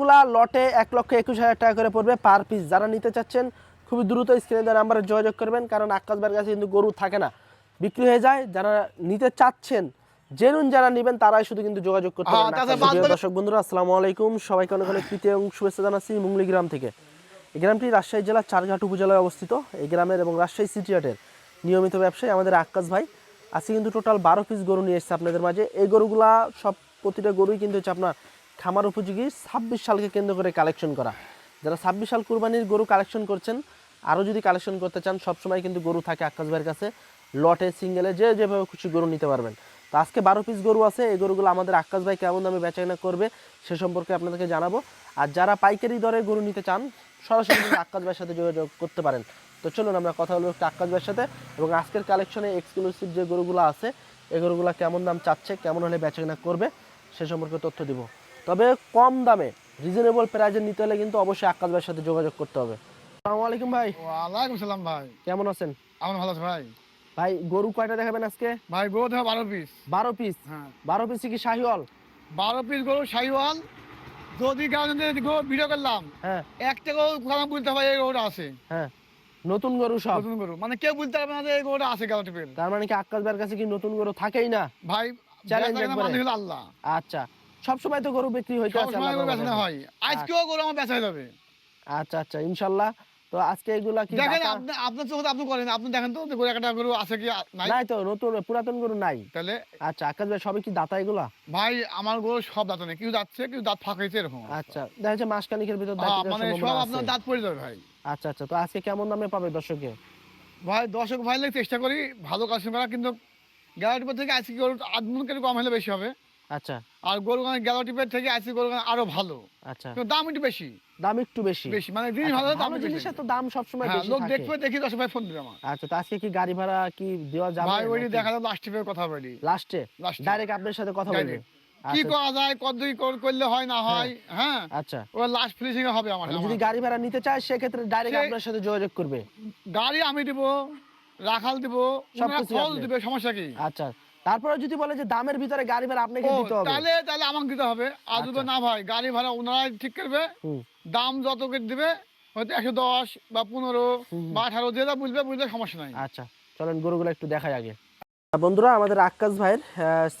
গরুগুলা লটে এক লক্ষ একুশ হাজার টাকা করে পড়বে পার পিস যারা নিতে চাচ্ছেন খুবই দ্রুত স্ক্রিনে দেওয়া নাম্বারে যোগাযোগ করবেন কারণ আকাশ ভাইয়ের কাছে কিন্তু গরু থাকে না। বিক্রি হয়ে যায় যারা নিতে চাচ্ছেন জেনুন যারা নেবেন তারাই শুধু কিন্তু যোগাযোগ করতে হ্যাঁ, পারেন বাদ- দর্শক বন্ধুরা আসসালামু আলাইকুম। সবাইকে অনেক অনেক প্রীতি এবং শুভেচ্ছা জানাচ্ছি মুঙ্গলি গ্রাম থেকে। এই গ্রামটি রাজশাহী জেলার চারঘাট উপজেলায় অবস্থিত। এই গ্রামের এবং রাজশাহী সিটি হাটের নিয়মিত ব্যবসায়ী আমাদের আকাশ ভাই। আজকে কিন্তু টোটাল বারো পিস গরু নিয়ে এসেছে আপনাদের মাঝে। এই গরুগুলা সব প্রতিটা গরুই কিন্তু হচ্ছে আপনার খামার উপযোগী ছাব্বিশ সালকে কেন্দ্র করে কালেকশন করা। যারা ছাব্বিশ সাল কুরবানির গরু কালেকশন করছেন, আরও যদি কালেকশন করতে চান, সবসময় কিন্তু গরু থাকে আকাশ ভাইয়ের কাছে। লটে, সিঙ্গেলে যে যেভাবে খুশি গরু নিতে পারবেন। তো আজকে বারো পিস গরু আছে, এই গরুগুলো আমাদের আকাশ ভাই কেমন দামে বেচাকেনা করবে সে সম্পর্কে আপনাদেরকে জানাব। আর যারা পাইকারি দরে গরু নিতে চান, সরাসরি আকাশ ভাইয়ের সাথে যোগাযোগ করতে পারেন। তো চলুন আমরা কথা বলব একটু আকাশ ভাইয়ের সাথে এবং আজকের কালেকশনে এক্সক্লুসিভ যে গরুগুলো আছে, এই গরুগুলো কেমন দাম চাচ্ছে, কেমন হলে বেচাকেনা করবে সে সম্পর্কে তথ্য দিব। তবে কম দামে রিজনেবল প্রাইজে নিতে হলে কিন্তু অবশ্যই আকাশ ভাইয়ের সাথে যোগাযোগ করতে হবে। আসসালামু আলাইকুম ভাই। ওয়ালাইকুম সালাম ভাই। কেমন আছেন? আমার ভালো আছে ভাই। ভাই গরু কয়টা দেখাবেন আজকে? ভাই গরু দেওয়া বারো পিস বারো পিস হ্যাঁ। বারো পিস কি শাহিওয়াল? বারো পিস গরু শাহিওয়াল। যদি কারণে গরু ভিডিও করলাম হ্যাঁ। একটা গরু কোথাও বলতে হবে এই গরুটা আছে। হ্যাঁ। নতুন গরু সব? নতুন গরু। মানে কেউ বলতে পারবে না যে এই গরুটা আছে গাড়ি পেল তার মানে কি আকাশ ভাইয়ের কাছে কি নতুন গরু থাকেই না? ভাই হলো আল্লাহ। আচ্ছা। সব সময় তো গরু বিক্রি হইতে। হয়। আজকেও গরু আমার বেচা যাবে। আচ্ছা আচ্ছা ইনশাল্লাহ। তো আজকে এগুলা কি দেখেন আপনি আপনার চোখে আপনি করেন আপনি দেখেন তো গরু একটা গরু আছে কি নাই? নাই তো নতুন পুরাতন গরু নাই। তাহলে আচ্ছা আকাশ ভাই সবই কি দাতা এগুলা? ভাই আমার গরু সব দাঁত নেই। যাচ্ছে কেউ দাঁত ফাঁকা হয়েছে এরকম আচ্ছা দেখা যাচ্ছে মাসখানিকের ভিতর দাঁত হ্যাঁ, মানে সব আপনার দাঁত পড়ে যাবে ভাই। আচ্ছা আচ্ছা তো আজকে কেমন দামে পাবে দর্শকে? ভাই দর্শক ভাই চেষ্টা করি। ভালো কালেকশন করা কিন্তু গ্যালারিপের থেকে আজকে গরু আধ মন কম হলে বেশি হবে। আচ্ছা। আর থেকে গরু আরও ভালো। আচ্ছা। কিন্তু দাম একটু বেশি। দাম একটু বেশি। বেশি মানে জিনিস ভালো আচ্ছা, দাম ভালো বেশি জিনিসের তো দাম সবসময় হ্যাঁ বেশি লোক দেখবে দেখি দশ ভাই ফোন দিবে আমার আচ্ছা তো আজকে কি গাড়ি ভাড়া কি দেওয়া যাবে ভাই ওই দেখা যাবে লাস্ট কথা বলি। লাস্টে ডাইরেক্ট আপনার সাথে কথা বলবে। কি আচ্ছা, করা যায় কত কি করলে হয় না হয়। হ্যাঁ আচ্ছা। ও লাস্ট ফিনিশিং হবে আমার যদি গাড়ি ভাড়া নিতে চায় সেক্ষেত্রে ডাইরেক্ট আপনার সাথে যোগাযোগ করবে। গাড়ি আমি দিব রাখাল দিব সব খরচ আপনি। দিবে সমস্যা কি? আচ্ছা। তারপরে যদি বলে যে দামের ভিতরে গাড়ি ভাড়া আপনাকে দিতে হবে। তাহলে তাহলে আমাকে দিতে হবে। আর যদি আচ্ছা। না ভাই গাড়ি ভাড়া ওনারাই ঠিক করবে। দাম যত করে দিবে হয়তো একশো দশ বা পনেরো বা আঠারো যেটা বুঝবে বুঝলে সমস্যা নাই। আচ্ছা চলেন গরুগুলো একটু দেখাই আগে। বন্ধুরা আমাদের আকাশ ভাইয়ের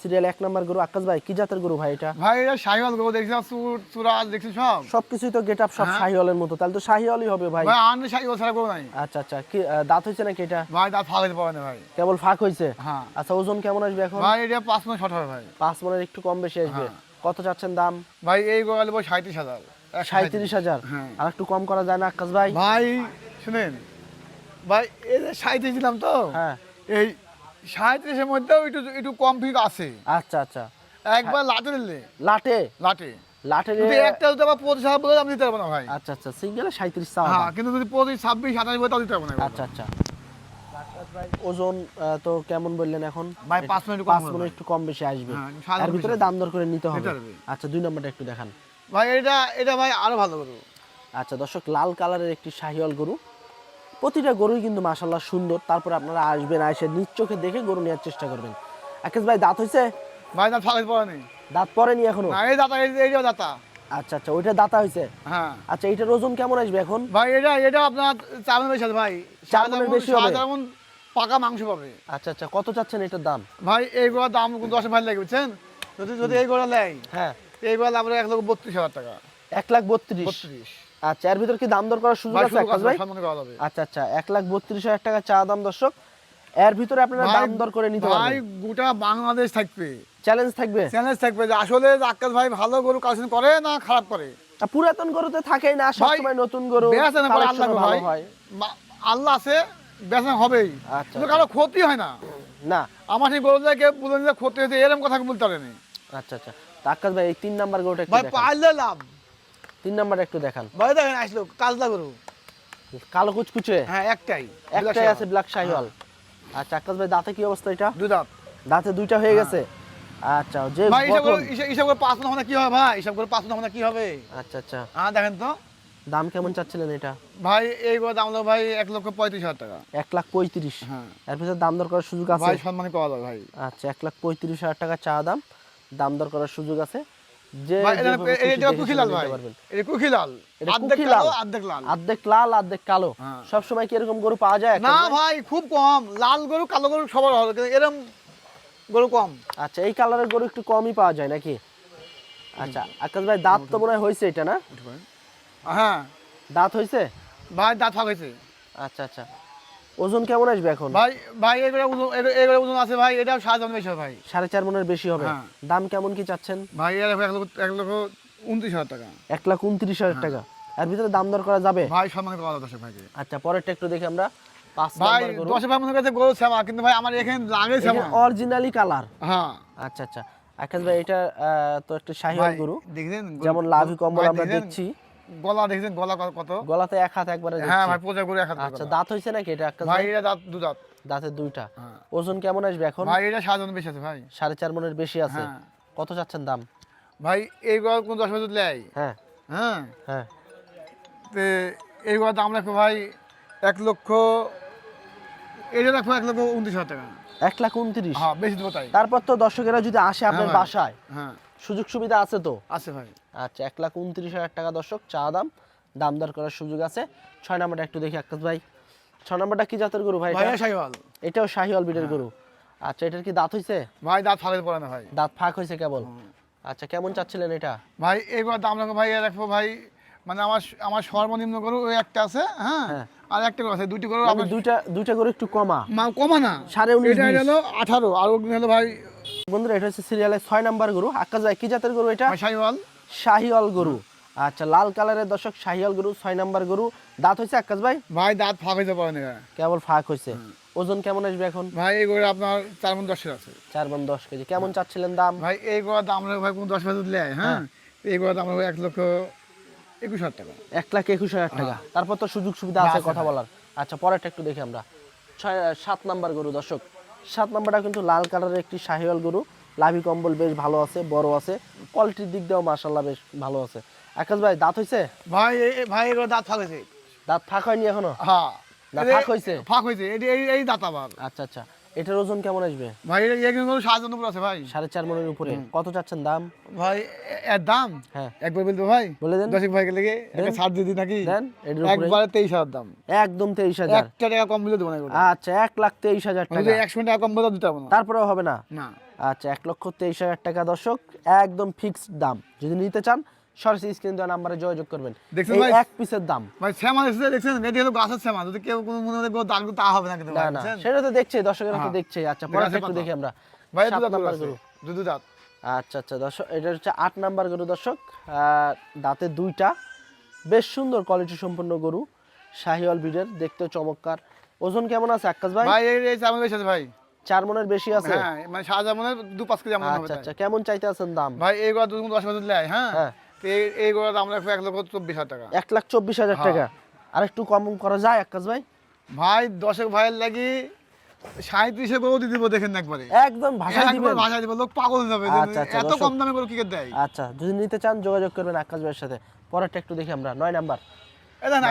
সিরিয়াল এক নাম্বার গরু। আকাশ ভাই কি জাতের গরু ভাই এটা? ভাই এটা শাহিওয়াল গরু দেখছি চুরাজ দেখছি সব? সবকিছুই তো গেট আপ সব হ্যাঁ। শাহিওয়ালের মতো। তাহলে তো শাহিওয়ালই হবে ভাই। ভাই আনলে শাহিওয়াল ছাড়া গরু নাই। আচ্ছা আচ্ছা। কি দাঁত হয়েছে নাকি এটা? ভাই দাঁত ফালাইতে পারে না ভাই। কেবল ফাঁক হয়েছে হ্যাঁ। আচ্ছা ওজন কেমন আসবে এখন? ভাই এটা পাঁচ মাস শর্ট হবে ভাই। পাঁচ মনের একটু কম বেশি আসবে। হ্যাঁ। কত চাচ্ছেন দাম? ভাই এই গরু নেব সাঁত্রিশ হাজার। এক হাজার? হ্যাঁ। আর একটু কম করা যায় না আকাশ ভাই? ভাই শুনেন। ভাই এই যে সাঁত্রিশ দিলাম তো? হ্যাঁ। এই সাঁত্রিশের মধ্যেও একটু একটু কম ফিক আছে। আচ্ছা আচ্ছা। একবার লাটে দিলে লাটে? লাটে। যদি একটা যদি আবার পঁচিশ বলে আমি দিতে পারব না ভাই। আচ্ছা আচ্ছা। সিঙ্গেলে সাঁত্রিশ হ্যাঁ কিন্তু যদি পঁচিশ ছাব্বিশ সাতাশ বলে তাও দিতে পারব না আচ্ছা আচ্ছা। ওজন তো কেমন বললেন এখন? ভাই, পাঁচ কম পাঁচ ভাই। একটু কম বেশি আসবে। হ্যাঁ, তার ভিতরে দাম দর করে নিতে হবে। নিতে হবে। আচ্ছা দুই নম্বরটা একটু দেখান। ভাই এটা এটা ভাই আরও ভালো করব। আচ্ছা দর্শক লাল কালারের একটি শাহিওয়াল গরু। প্রতিটা গরুই কিন্তু মাশাল্লাহ সুন্দর। তারপরে আপনারা আসবেন এসে নিজ চোখে দেখে গরু নেওয়ার চেষ্টা করবেন। আকাশ ভাই দাঁত হয়েছে ভাই দাঁত নেই দাঁত পরেনি এখনও? এই দাতা এই এই আচ্ছা আচ্ছা ওইটা দাঁতা হয়েছে হ্যাঁ। আচ্ছা এইটার ওজন কেমন আসবে এখন? ভাই এটা এটা আপনার চার বেশি ভাই। চার বেশি হবে? যেমন পাকা মাংস পাবে। আচ্ছা আচ্ছা কত চাচ্ছেন এটার দাম? ভাই এই গোড়ার দাম দশ ভাই লাগে বুঝছেন? যদি যদি এই গোড়া নেয় হ্যাঁ। এই গোড়া আমরা এক লক্ষ বত্রিশ হাজার টাকা। এক লাখ বত্রিশ? বত্রিশ। আচ্ছা এর ভিতর কি দাম দর করার সুযোগ আছে আকাশ ভাই? আচ্ছা আচ্ছা এক লাখ বত্রিশ হাজার টাকা চা দাম দর্শক। এর ভিতরে আপনারা দাম দর করে নিতে পারবেন। ভাই গোটা বাংলাদেশ থাকবে। চ্যালেঞ্জ থাকবে? চ্যালেঞ্জ থাকবে যে আসলে আক্কাস ভাই ভালো গরু কালেকশন করে না খারাপ করে? পুরাতন গরুতে থাকেই না সবসময় নতুন গরু বেচা না আল্লাহ ভালো হয়। আল্লাহ আছে বেচা হবেই। আচ্ছা, কিন্তু কারও ক্ষতি হয় না। না। আমার সেই গরু থেকে বলে ক্ষতি হয়েছে এরকম কথা বলতে পারেনি। আচ্ছা আচ্ছা। তো আকাশ ভাই এই তিন নাম্বার গরুটা ভাই পারলে লাভ। তিন নাম্বারটা একটু দেখান। ভাই দেখেন আসলো কাজলা গরু। কালো কুচকুচে? হ্যাঁ একটাই একটাই আছে ব্ল্যাক শাহিওয়াল। আচ্ছা আকাশ ভাই দাঁতে কি অবস্থা এটা? দুই দাঁত। দাঁতে দুইটা হয়ে গেছে? আচ্ছা যে ভাই হিসাব করে হিসাব- করে পাঁচ না কি হবে ভাই? হিসাব করে পাঁচ না কি হবে? আচ্ছা আচ্ছা। হ্যাঁ দেখেন তো। দাম কেমন চাচ্ছিলেন এটা? ভাই এই দাম হলো ভাই এক লক্ষ পঁয়ত্রিশ হাজার টাকা। এক লাখ পঁয়ত্রিশ। হ্যাঁ। এর ভিতরে দাম দর করার সুযোগ আছে? ভাই সম্মানী পাওয়া যায় ভাই। আচ্ছা এক লাখ পঁয়ত্রিশ হাজার টাকা চা দাম। দাম দর করার সুযোগ আছে? যে এটা- যেভাবে খুশি এটা দেখে কুকিলাল ভাই। এটা কুকিলাল অর্ধেক কুকিলাল? অর্ধেক লাল। অর্ধেক লাল অর্ধেক কালো। সব সময় কি এরকম গরু পাওয়া যায় না ভাই? ভাই খুব কম। লাল গরু কালো গরু সবার ভালো কিন্তু এরম গরু কম। আচ্ছা এই কালারের গরু একটু কমই পাওয়া যায় নাকি? আচ্ছা আকাশ ভাই দাঁত তো মনে হয় হয়েছে এটা না? হ্যাঁ। দাঁত হয়েছে? ভাই দাঁত ফাঁক হয়েছে। আচ্ছা আচ্ছা। ওজন কেমন আসবে এখন? ভাই ভাই এগুলো ওজন এগুলো- ওজন আছে ভাই এটাও সাত বেশি ভাই। সাড়ে চার মনের বেশি হবে? হ্যাঁ। দাম কেমন কি চাচ্ছেন? ভাই এর এক লক্ষ এক লক্ষ উনত্রিশ হাজার টাকা। এক লাখ উনত্রিশ হাজার হ্যাঁ। টাকা। এর ভিতরে দাম দর করা যাবে? ভাই সম্মান পাওয়া দশ ভাইকে। আচ্ছা পরেরটা একটু দেখি আমরা। পাঁচ ভাই দশ ভাই মনে কাছে গরু শ্যামা কিন্তু ভাই আমার এখানে লাগে শ্যামা অরিজিনালি কালার হ্যাঁ। আচ্ছা আচ্ছা। আকাশ ভাই এটা তো একটা শাহিওয়াল ভাই গরু। যেমন লাভি কম্বল আমরা? দেখছি। গলা দেখছেন? গলা কত- গলাতে এক হাত একবারে হ্যাঁ। ভাই পোজা করে এক হাত আচ্ছা দাঁত হইছে নাকি এটা একটা ভাই এটা দাঁত দু দাঁত। দাঁতে দুইটা। হ্যাঁ। ওজন কেমন আসবে এখন? ভাই এটা সাত বেশি আছে ভাই। সাড়ে চার মনের বেশি আছে। হ্যাঁ। কত চাচ্ছেন দাম? ভাই এই গলা কোন দশ বছর লেয়? হ্যাঁ। হ্যাঁ। হ্যাঁ। তো এই গলা দাম রাখব ভাই এক লক্ষ এটা রাখব এক লক্ষ উনত্রিশ হাজার টাকা। এক লাখ উনত্রিশ। হ্যাঁ বেশি দেবো তাই। তারপর তো দর্শকেরা যদি আসে আপনার হ্যাঁ বাসায় হ্যাঁ। সুযোগ সুবিধা আছে তো? আছে ভাই। আচ্ছা এক লাখ উনত্রিশ হাজার টাকা দর্শক চা দাম দাম দর করার সুযোগ আছে। ছয় নাম্বারটা একটু দেখি আকাশ ভাই। ছয় নাম্বারটা কি জাতের গরু ভাই এটা? এটাও শাহিওয়াল বিটের হ্যাঁ। গরু। আচ্ছা এটার কি দাঁত হয়েছে ভাই দাঁত ফাঁকে পড়ে না ভাই। দাঁত ফাঁক হয়েছে কেবল? আচ্ছা কেমন চাচ্ছিলেন এটা? ভাই গলা দাম রাখব ভাই রাখব ভাই মানে আমার আমার সর্বনিম্ন গরু ওই একটা আছে হ্যাঁ? হ্যাঁ। আর একটা গরু আছে দুইটি গরু মানে আমার দুইটা দুইটা গরু একটু কমা। মা কমা না। সাড়ে উনিশ এটা। হলো আঠারো আর ওগুলো হলো ভাই বন্ধুরা এটা হচ্ছে সিরিয়ালের ছয় নাম্বার গরু। আকাশ ভাই কি জাতের গরু এটা? সাইওয়াল শাহিওয়াল। গরু। আচ্ছা লাল কালারের দর্শক শাহিওয়াল গরু ছয় নাম্বার গরু। দাঁত হয়েছে আকাশ ভাই? ভাই দাঁত ফাঁক হইতে পারে না। কেবল ফাঁক হয়েছে ওজন কেমন আসবে এখন? ভাই এই গরু আপনার চার মন দশের আছে। চার মান দশ কেজি। কেমন চাচ্ছিলেন দাম? ভাই এই গোড়া দাম ভাই কোন দশ হাজার লেয় হ্যাঁ? এই গোড়া দাম এক লক্ষ একুশ হাজার টাকা। এক লাখ একুশ হাজার টাকা। তারপর তো সুযোগ সুবিধা আছে কথা বলার। আচ্ছা পরেরটা একটু দেখি আমরা। ছয় সাত নাম্বার গরু দর্শক। সাত নাম্বারটা কিন্তু লাল কালারের একটি শাহিওয়াল গরু। লাভি কম্বল বেশ ভালো আছে বড় আছে। কোয়ালিটির দিক দিয়েও মার্শাল্লাহ বেশ ভালো আছে। আকাশ ভাই দাঁত হয়েছে ভাই ভাই এগুলো দাঁত ফাঁক হয়েছে দাঁত ফাঁক হয়নি এখনও? হ্যাঁ। ফাঁক হয়েছে? ফাঁক হয়েছে এই দাঁত আবার। আচ্ছা আচ্ছা। এটার ওজন কেমন আসবে? ভাই গরু সাত জন উপর আছে ভাই। সাড়ে চার মনের উপরে। কত চাচ্ছেন দাম? ভাই এর দাম? হ্যাঁ। একবার ভাই। বলে দেন। দশেক ভাইকে লেগে একটা ছাড় নাকি? দেন এটার উপরে। একবারে তেইশ হাজার দাম। একদম তেইশ হাজার। একটা টাকা কম দিলে দেবো না আচ্ছা এক লাখ তেইশ হাজার টাকা। একশো টাকা কম দিলে দিতে পারব না তারপরেও হবে না? না। আচ্ছা এক লক্ষ তেইশ হাজার টাকা দর্শক একদম ফিক্সড দাম। যদি নিতে চান সরাসরি স্ক্রিন দেওয়া নাম্বারে যোগাযোগ করবেন। দেখছেন ভাই? এক পিসের দাম। ভাই শ্যামা দেখছেন? এটি হলো গাছের শ্যামা যদি কেউ কোনো মনে দাগ তা হবে না কিন্তু না? সেটা তো দেখছে দর্শকেরা তো হ্যাঁ। দেখছে। আচ্ছা পরে একটু দেখি আমরা। ভাই নাম্বার গরু। দুধু দাঁত। আচ্ছা আচ্ছা দর্শক এটা হচ্ছে আট নাম্বার গরু দর্শক। দাঁতে দুইটা। বেশ সুন্দর কোয়ালিটি সম্পন্ন গরু। শাহিওয়াল ব্রিডের দেখতে চমৎকার। ওজন কেমন আছে আকাশ ভাই? ভাই এই বেশি আছে ভাই। চার মনের বেশি আছে? হ্যাঁ মানে শাহজাহানের দু পাঁচ কেজি আমার আচ্ছা আচ্ছা কেমন চাইতে আছেন দাম? ভাই এই দশ বছর হ্যাঁ? হ্যাঁ। তো এই এই গোড়া দাম রাখব এক লক্ষ চব্বিশ হাজার টাকা। এক লাখ চব্বিশ হাজার হ্যাঁ। টাকা। আর একটু কম করা যায় আকাশ ভাই? ভাই দশেক ভাইয়ের লাগি সাঁত্রিশে গরু দিয়ে দিব দেখেন একবারে। একদম ভাষায় একবার দিবেন। ভাষায় দিব লোক পাগল যাবে আচ্ছা, আচ্ছা, এত কম দামে গরু কি করে দেয়। আচ্ছা যদি নিতে চান যোগাযোগ করবেন আকাশ ভাইয়ের সাথে। পরেরটা একটু দেখি আমরা নয় নাম্বার। এটা না।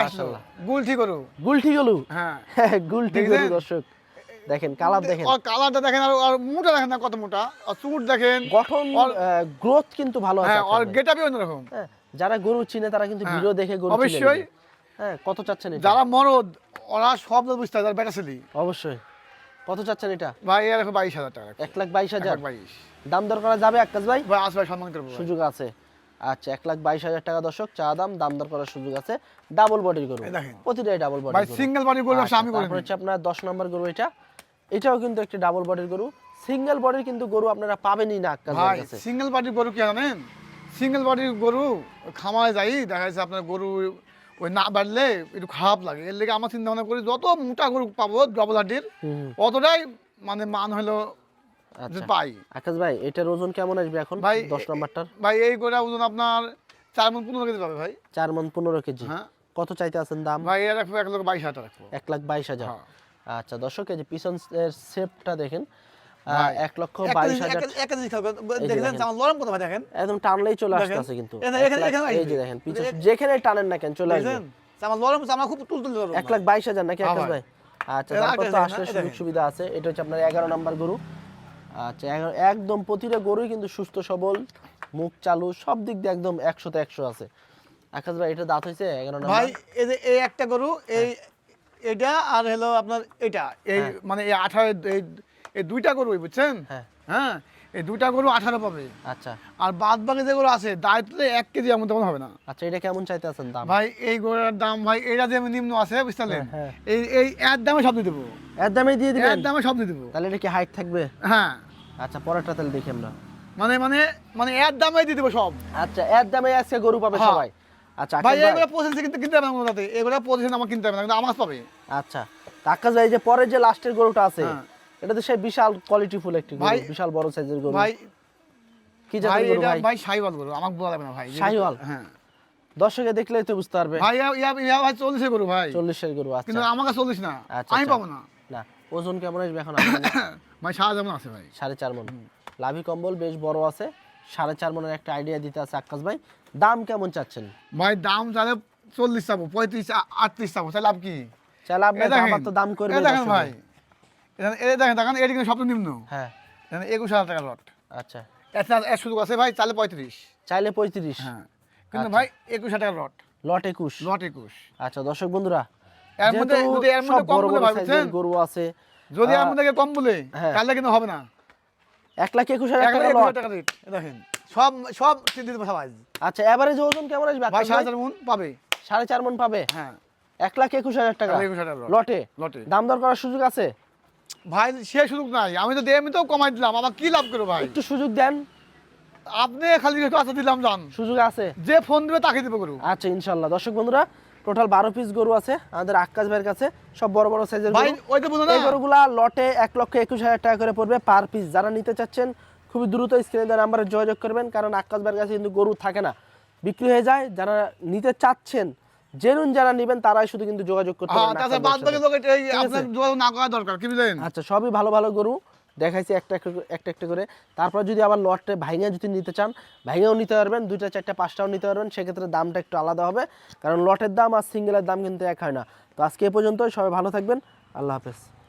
গুলঠি গরু। গুলটি গলু হ্যাঁ। গুলটি গরু দর্শক। দেখেন কালার দেখেন। কালারটা দেখেন আর মোটা দেখেন না কত মোটা? আর চুট দেখেন। গঠন গ্রোথ কিন্তু ভালো আছে হ্যাঁ আর ভাই। গেটাপই অন্যরকম। হ্যাঁ, যারা গরু চিনে তারা কিন্তু হ্যাঁ, ভিডিও দেখে গরু অবশ্যই। হ্যাঁ কত চাচ্ছেন এটা? যারা মরদ ওরা সব বুঝতে হয় যারা বেটা ছেলে। অবশ্যই। কত চাচ্ছেন এটা? ভাই এর এখন বাইশ হাজার টাকা। এক লাখ বাইশ হাজার? বাইশ। দাম দর করা যাবে আকাশ ভাই? ভাই আস ভাই সম্মান করব। সুযোগ আছে। আচ্ছা এক লাখ বাইশ হাজার টাকা দর্শক চা দাম দাম দর করার সুযোগ আছে। ডাবল বডির গরু। প্রতিটাই ডাবল বডি সিঙ্গেল বডি গরু আমি করি আপনার দশ নম্বর গরু এটা। এটাও কিন্তু একটা ডাবল বডির গরু। সিঙ্গেল বডির কিন্তু গরু আপনারা পাবেনই না ভাই সিঙ্গেল বাড়ির গরু কি জানেন? সিঙ্গেল বডির গরু খামায় যাই দেখা যাচ্ছে আপনার গরু ওই না বাড়লে একটু খারাপ লাগে। এর লেগে আমার চিন্তা ভাবনা করি যত মোটা গরু পাবো ডবল হুম। অতটাই মানে মান হলো আচ্ছা। পাই। আকাশ ভাই এটার ওজন কেমন আসবে এখন? ভাই দশ নম্বরটার? ভাই এই গরুটা ওজন আপনার চার মন পনেরো কেজি পাবে ভাই। চার মন পনেরো কেজি। হ্যাঁ। কত চাইতে আছেন দাম? ভাই এক লক্ষ বাইশ হাজার এক লাখ বাইশ হাজার। হ্যাঁ। আচ্ছা দর্শক এই যে পিছনের শেপটা দেখেন এক লক্ষ বাইশ হাজার দেখেন। লরম কথা দেখেন। একদম টানলেই চলে। আসতেছে কিন্তু। এই যে দেখেন পিছন যেখানে টানেন না কেন চলে আসবে। আমার লরম আমার খুব তুল তুল এক লাখ বাইশ হাজার নাকি হ্যাঁ আকাশ ভাই। ভাই আচ্ছা তারপর তো আসলে সুযোগ সুবিধা আছে। এটা হচ্ছে আপনার এগারো নাম্বার গরু। আচ্ছা একদম প্রতিটা গরুই কিন্তু সুস্থ সবল মুখ চালু সব দিক দিয়ে একদম একশোতে একশো আছে। আকাশ ভাই এটা দাঁত হয়েছে এগারো ভাই এই যে এই একটা গরু এই এটা আর হলো আপনার এটা। এই হ্যাঁ। মানে এই আঠারো এই এই দুইটা গরু বুঝছেন? হ্যাঁ। হ্যাঁ এই দুইটা গরু আঠারো পাবে। আচ্ছা। আর বাদ বাকি যেগুলো আছে দায়িত্বে এক কেজি এমন তেমন হবে না। আচ্ছা এটা কেমন চাইতে আছেন দাম? ভাই এই গরুর দাম ভাই এটা যে নিম্ন আছে বুঝতে হ্যাঁ, এই এই এর দামে সব দিয়ে দেবো। এর দামে দিয়ে দিবেন? এর দামে সব দিয়ে দেবো। তাহলে এটা কি হাইট থাকবে? হ্যাঁ। আচ্ছা পরেরটা তাহলে দেখি আমরা। মানে মানে মানে এর দামে দিয়ে দেবো সব। আচ্ছা এর দামে আজকে গরু পাবে। সবাই? আচ্ছা ভাই এগুলো পঁচিশে কিন্তু কিনতে না এগুলো পঁচিশে আমার কিনতে কিন্তু আমার পাবে। আচ্ছা আকাশ ভাই যে পরের যে লাস্টের গরুটা আছে হ্যাঁ। এটা তো সেই বিশাল কোয়ালিটি ফুল একটি গরু বিশাল বড় সাইজের গরু। ভাই কি জাতের গরু ভাই? ভাই গরু আমাকে বলা যাবে না ভাই? হ্যাঁ। দর্শকে দেখলেই তো বুঝতে পারবে। ভাই ইয়া- ইয়া ভাই চল্লিশে গরু ভাই। চল্লিশের গরু আচ্ছা। কিন্তু আমাকে চল্লিশ না আচ্ছা, আমি আচ্ছা। পাবো না। না ওজন কেমন আসবে এখন ভাই সারা যেমন আছে ভাই। সাড়ে চার মন। লাভি কম্বল বেশ বড় আছে। সাড়ে চার মনের একটা আইডিয়া দিতে আছে আকাশ ভাই। দাম কেমন চাচ্ছেন? ভাই দাম তাহলে চল্লিশ চাবো পঁয়ত্রিশ আটত্রিশ চাবো তাহলে লাভ কি? চাইলে আপনি আমার তো দাম করবে এ দেখেন ভাই দেখেন দেখেন এটি কিন্তু সবচেয়ে নিম্ন। হ্যাঁ। একুশ হাজার টাকা লট আচ্ছা। এর সুযোগ আছে ভাই তাহলে পঁয়ত্রিশ। চাইলে পঁয়ত্রিশ। হ্যাঁ। কিন্তু আচ্ছা। ভাই একুশ হাজার টাকা লট লট একুশ। লট একুশ। আচ্ছা দর্শক বন্ধুরা এর মধ্যে যদি এর মধ্যে কম বলে ভাই গরু আছে যদি এর মধ্যে কম বলে হ্যাঁ। তাহলে কিন্তু হবে না। এক লাখ একুশ হাজার টাকা রেট দেখেন সব সব সবাই। আচ্ছা এভারেজ ওজন কেমন আসবে? ভাই সাড়ে চার মন পাবে। সাড়ে চার মন পাবে? হ্যাঁ। এক লাখ একুশ হাজার টাকা? একুশ হাজার লটে লটে দাম দর করার সুযোগ আছে? ভাই সে সুযোগ নাই। আমি তো দেয় তো কমাই দিলাম। আমার কি লাভ করব ভাই? একটু সুযোগ দেন। আপনি খালি একটু আশা দিলাম জান সুযোগ আছে? যে ফোন দিবে তাকে দিব করু আচ্ছা ইনশাল্লাহ। দর্শক বন্ধুরা টোটাল বারো পিস গরু আছে আমাদের আক্কাস ভাইয়ের কাছে। সব বড় বড় সাইজের এই গরুগুলা লটে এক লক্ষ একুশ হাজার টাকা করে পড়বে পার পিস যারা নিতে চাচ্ছেন খুবই দ্রুত স্ক্রিনে দেওয়া নাম্বারে যোগাযোগ করবেন কারণ আকাশ ভাইয়ের কাছে কিন্তু গরু থাকে না। বিক্রি হয়ে যায় যারা নিতে চাচ্ছেন জেনুন যারা নেবেন তারাই শুধু কিন্তু যোগাযোগ করতে কি বুঝলেন? আচ্ছা সবই ভালো ভালো গরু। দেখাইছি একটা একটা একটা করে। তারপর যদি আবার লটে ভাইঙা যদি নিতে চান ভাইঙাও নিতে পারবেন, দুইটা, চারটা, পাঁচটাও নিতে পারবেন। সেক্ষেত্রে দামটা একটু আলাদা হবে। কারণ লটের দাম আর সিঙ্গেলের দাম কিন্তু এক হয় না। তো আজকে এ পর্যন্তই। সবাই ভালো থাকবেন। আল্লাহ হাফেজ।